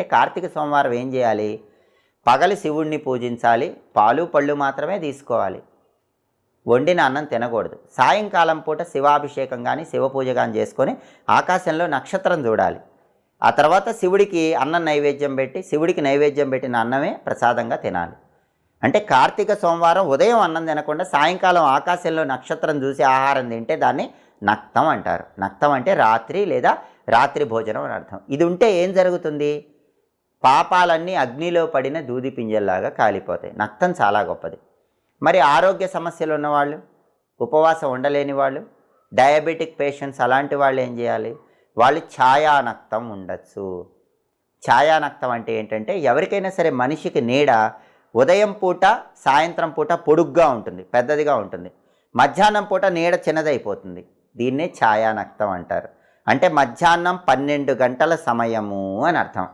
అంటే కార్తీక సోమవారం ఏం చేయాలి? పగలు శివుణ్ణి పూజించాలి పాలు పళ్ళు మాత్రమే తీసుకోవాలి. వండిన అన్నం తినకూడదు. సాయంకాలం పూట శివాభిషేకం కానీ శివ పూజ కానీ చేసుకొని ఆకాశంలో నక్షత్రం చూడాలి. ఆ తర్వాత శివుడికి అన్నం నైవేద్యం పెట్టి శివుడికి నైవేద్యం పెట్టిన అన్నమే ప్రసాదంగా తినాలి. అంటే కార్తీక సోమవారం ఉదయం అన్నం తినకుండా సాయంకాలం ఆకాశంలో నక్షత్రం చూసి ఆహారం తింటే దాన్ని నక్తం అంటారు. నక్తం అంటే రాత్రి లేదా రాత్రి భోజనం అని అర్థం. ఇది ఉంటే ఏం జరుగుతుంది? పాపాలన్నీ అగ్నిలో పడిన దూది పింజల్లాగా కాలిపోతాయి. నక్తం చాలా గొప్పది. మరి ఆరోగ్య సమస్యలు ఉన్నవాళ్ళు ఉపవాసం ఉండలేని వాళ్ళు డయాబెటిక్ పేషెంట్స్ అలాంటి వాళ్ళు ఏం చేయాలి? వాళ్ళు ఛాయానక్తం ఉండొచ్చు. ఛాయానక్తం అంటే ఏంటంటే ఎవరికైనా సరే మనిషికి నీడ ఉదయం పూట సాయంత్రం పూట పొడుగ్గా ఉంటుంది పెద్దదిగా ఉంటుంది. మధ్యాహ్నం పూట నీడ చిన్నదైపోతుంది. దీన్నే ఛాయానక్తం అంటారు. అంటే మధ్యాహ్నం పన్నెండు గంటల సమయము అని అర్థం.